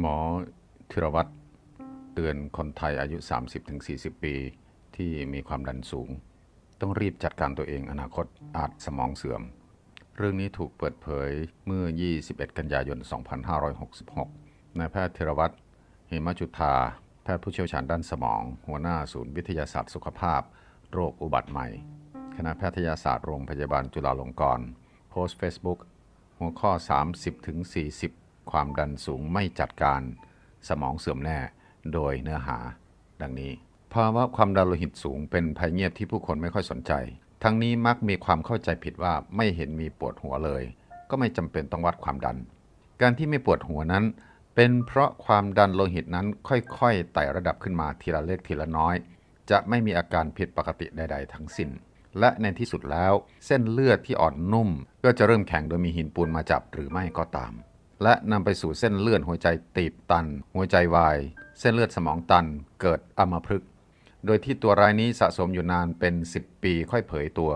หมอธีรวัตรเตือนคนไทยอายุ 30-40 ปี ที่มีความดันสูง ต้องรีบจัดการตัวเองอนาคตอาจสมองเสื่อม เรื่องนี้ถูกเปิดเผยเมื่อ 21 กันยายน 2566 นายแพทย์ธีรวัตรเหมจุธาแพทย์ผู้เชี่ยวชาญด้านสมอง หัวหน้าศูนย์วิทยาศาสตร์สุขภาพ โรคอุบัติใหม่ คณะแพทยศาสตร์โรงพยาบาลจุฬาลงกรณ์โพสต์ Facebook หัวข้อ 30-40 ความดันสูงไม่จัดการสมองเสื่อมแน่โดยเนื้อหา ดังนี้ ภาวะความดันโลหิตสูงเป็นภัยเงียบที่ผู้คนไม่ค่อยสนใจ ทั้งนี้มักมีความเข้าใจผิดว่าไม่เห็นมีปวดหัวเลย ก็ไม่จำเป็นต้องวัดความดัน การที่ไม่ปวดหัวนั้น เป็นเพราะความดันโลหิตนั้นค่อยๆไต่ระดับขึ้นมาทีละเล็กทีละน้อย จะไม่มีอาการผิดปกติใด ๆ ทั้งสิ้น และในที่สุดแล้ว เส้นเลือดที่อ่อนนุ่ม ก็จะเริ่มแข็งโดยมีหินปูนมาจับหรือไม่ก็ตาม และนำไปสู่เส้นเลือดหัวใจตีบตัน หัวใจวาย เส้นเลือดสมองตัน เกิดอัมพฤกษ์โดยที่ตัวรายนี้สะสมอยู่นานเป็น 10 ปีค่อยเผยตัว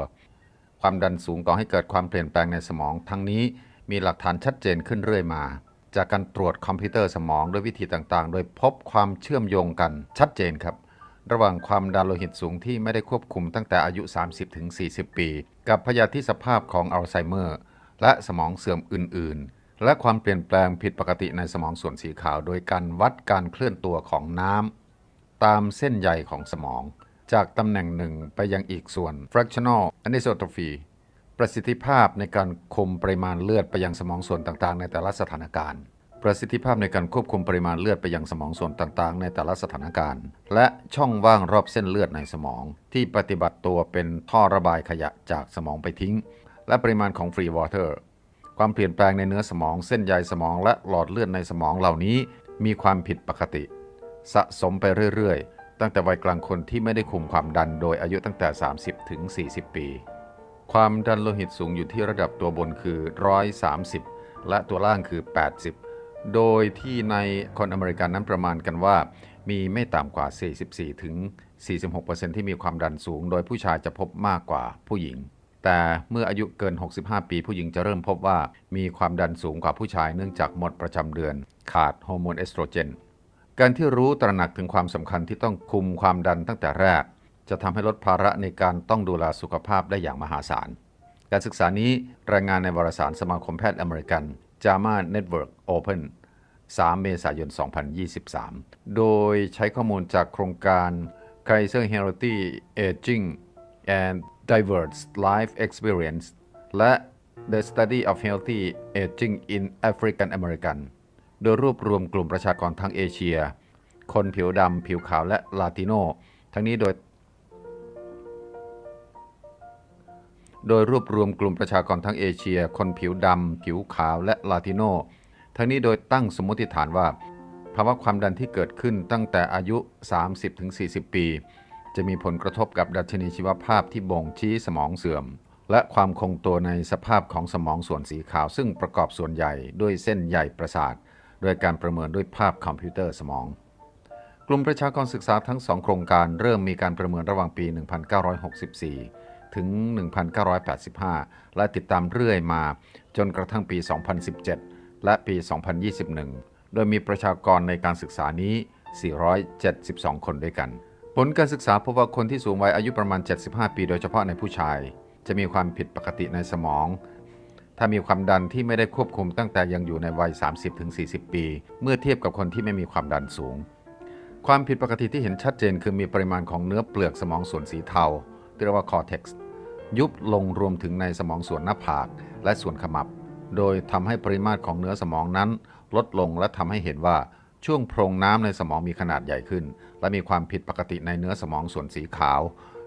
ความดันสูงก่อให้เกิดความเปลี่ยนแปลงในสมอง ทั้งนี้มีหลักฐานชัดเจนขึ้นเรื่อยมา จากการตรวจคอมพิวเตอร์สมองด้วยวิธีต่างๆ โดยพบความเชื่อมโยงกันชัดเจนครับ ระหว่างความดันโลหิตสูงที่ไม่ได้ควบคุมตั้งแต่อายุ 30-40 ปี กับพยาธิสภาพของอัลไซเมอร์ และสมองเสื่อมอื่นๆ และความเปลี่ยนแปลงผิดปกติในสมองส่วนสีขาว โดยการวัดการเคลื่อนตัวของน้ำตามเส้นใยของสมอง จากตำแหน่งหนึ่งไปยังอีกส่วน fractional anisotropy ประสิทธิภาพในการคุมปริมาณเลือดไปยังสมองส่วนต่างๆ ในแต่ละสถานการณ์ ประสิทธิภาพในการควบคุมปริมาณเลือดไปยังสมองส่วนต่างๆ ในแต่ละสถานการณ์ และช่องว่างรอบเส้นเลือดในสมอง ที่ปฏิบัติตัวเป็นท่อระบายขยะจากสมองไปทิ้ง และปริมาณของฟรีวอเตอร์ ความเปลี่ยนแปลงในเนื้อสมองเส้นใยสมองและหลอดเลือดในสมองเหล่านี้มีความผิดปกติ สะสมไปเรื่อยๆ ตั้งแต่วัยกลางคนที่ไม่ได้คุมความดันโดยอายุตั้งแต่ 30 ถึง 40 ปี ความดันโลหิตสูงอยู่ที่ระดับตัวบนคือ 130 และตัวล่างคือ 80 โดยที่ในคนอเมริกันนั้นประมาณกันว่า มีไม่ต่ำกว่า 44 ถึง 46%ที่มีความดันสูง โดยผู้ชายจะพบมากกว่าผู้หญิง แต่เมื่ออายุเกิน 65 ปีผู้หญิงจะเริ่มพบว่ามีความดันสูงกว่าผู้ชายเนื่องจากหมดประจำเดือน ขาดฮอร์โมนเอสโตรเจน การที่รู้ตระหนักถึงความสำคัญที่ต้องคุมความดันตั้งแต่แรก จะทำให้ลดภาระในการต้องดูแลสุขภาพได้อย่างมหาศาล การศึกษานี้รายงานในวารสารสมาคมแพทย์อเมริกัน JAMA Network Open 3 เมษายน 2023 โดยใช้ข้อมูลจากโครงการ Kaiser Healthy Aging and Diverse Life Experience และ The Study of Healthy Aging in African American โดยรวบรวมกลุ่มประชากรทั้งเอเชีย คนผิวดำ ผิวขาวและลาติโน ทั้งนี้โดย โดยรวบรวมกลุ่มประชากรทั้งเอเชีย คนผิวดำ ผิวขาวและลาติโน ทั้งนี้โดยตั้งสมมติฐานว่าภาวะความดันที่เกิดขึ้นตั้งแต่อายุ 30-40 ปี จะมีผลกระทบกับดัชนีชีวภาพที่บ่งชี้สมองเสื่อม และความคงตัวในสภาพของสมองส่วนสีขาว ซึ่งประกอบส่วนใหญ่ด้วยเส้นใยประสาท โดยการประเมินด้วยภาพคอมพิวเตอร์สมอง กลุ่มประชากรศึกษาทั้งสองโครงการเริ่มมีการประเมินระหว่างปี 1964 ถึง 1985 และติดตามเรื่อยมาจนกระทั่งปี 2017 และปี 2021 โดยมีประชากรในการศึกษานี้ 472 คนด้วยกัน ผลการศึกษาพบว่าคนที่สูงวัยอายุประมาณ 75 ปี โดยเฉพาะในผู้ชาย จะมีความผิดปกติในสมอง ถ้ามีความดันที่ไม่ได้ควบคุมตั้งแต่ยังอยู่ในวัย 30-40 ปี เมื่อเทียบกับคนที่ไม่มีความดันสูง ความผิดปกติที่เห็นชัดเจนคือมีปริมาณของเนื้อเปลือกสมองส่วนสีเทาที่เรียกว่าคอร์เท็กซ์ยุบลงรวมถึงในสมองส่วนหน้าผากและส่วนขมับ โดยทำให้ปริมาตรของเนื้อสมองนั้น ลดลงและทำให้เห็นว่า ช่วงโพรงน้ำในสมองมีขนาดใหญ่ขึ้น และมีความผิดปกติในเนื้อสมองส่วนสีขาว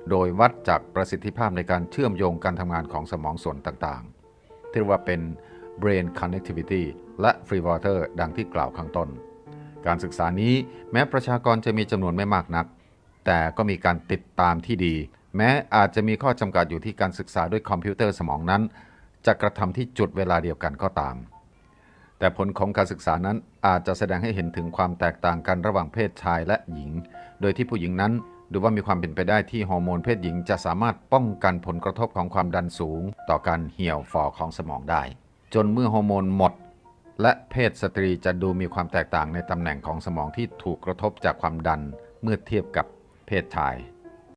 โดยวัดจากประสิทธิภาพในการเชื่อมโยงการทำงานของสมองส่วนต่างๆ ที่เรียกว่าเป็น brain connectivity และ free water ดังที่กล่าวข้างต้น การศึกษานี้แม้ประชากรจะมีจำนวนไม่มากนัก แต่ก็มีการติดตามที่ดี แม้อาจจะมีข้อจำกัดอยู่ที่การศึกษาด้วยคอมพิวเตอร์สมองนั้น จะกระทำที่จุดเวลาเดียวกันก็ตาม แต่ผลของการศึกษานั้นอาจจะแสดงให้เห็นถึงความแตกต่างกันระหว่างเพศชายและหญิง โดยที่ผู้หญิงนั้นดูว่ามีความเป็นไปได้ที่ฮอร์โมนเพศหญิงจะสามารถป้องกันผลกระทบของความดันสูง ต่อการเหี่ยวฝ่อของสมองได้ จนเมื่อฮอร์โมนหมด และเพศสตรีจะดูมีความแตกต่างในตำแหน่งของสมองที่ถูกกระทบจากความดันเมื่อเทียบกับเพศชาย